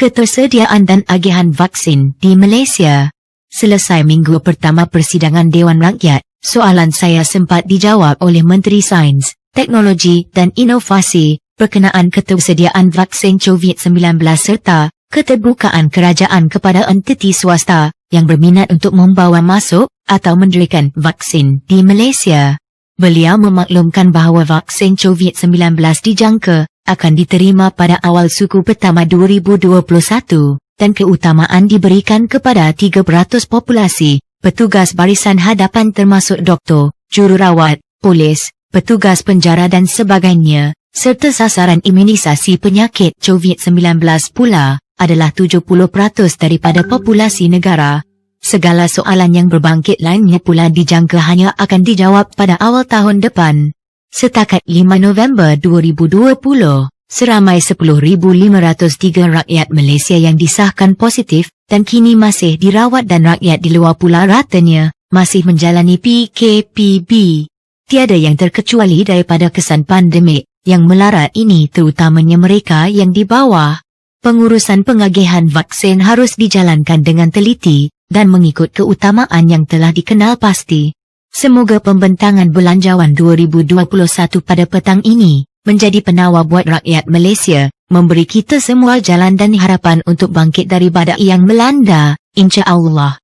ketersediaan dan agihan vaksin di Malaysia. Selesai minggu pertama persidangan Dewan Rakyat, soalan saya sempat dijawab oleh Menteri Sains, Teknologi dan Inovasi berkenaan ketersediaan vaksin COVID-19 serta keterbukaan kerajaan kepada entiti swasta yang berminat untuk membawa masuk atau mendirikan vaksin di Malaysia. Beliau memaklumkan bahawa vaksin COVID-19 dijangka akan diterima pada awal suku pertama 2021 dan keutamaan diberikan kepada 3% populasi, petugas barisan hadapan termasuk doktor, jururawat, polis, petugas penjara dan sebagainya, serta sasaran imunisasi penyakit COVID-19 pula adalah 70% daripada populasi negara. Segala soalan yang berbangkit lainnya pula dijangka hanya akan dijawab pada awal tahun depan. Setakat 5 November 2020, seramai 10,503 rakyat Malaysia yang disahkan positif dan kini masih dirawat dan rakyat di luar pula ratanya masih menjalani PKPB. Tiada yang terkecuali daripada kesan pandemik yang melarat ini terutamanya mereka yang di bawah. Pengurusan pengagihan vaksin harus dijalankan dengan teliti dan mengikut keutamaan yang telah dikenal pasti. Semoga pembentangan belanjawan 2021 pada petang ini menjadi penawar buat rakyat Malaysia, memberi kita semua jalan dan harapan untuk bangkit dari badai yang melanda, insya Allah.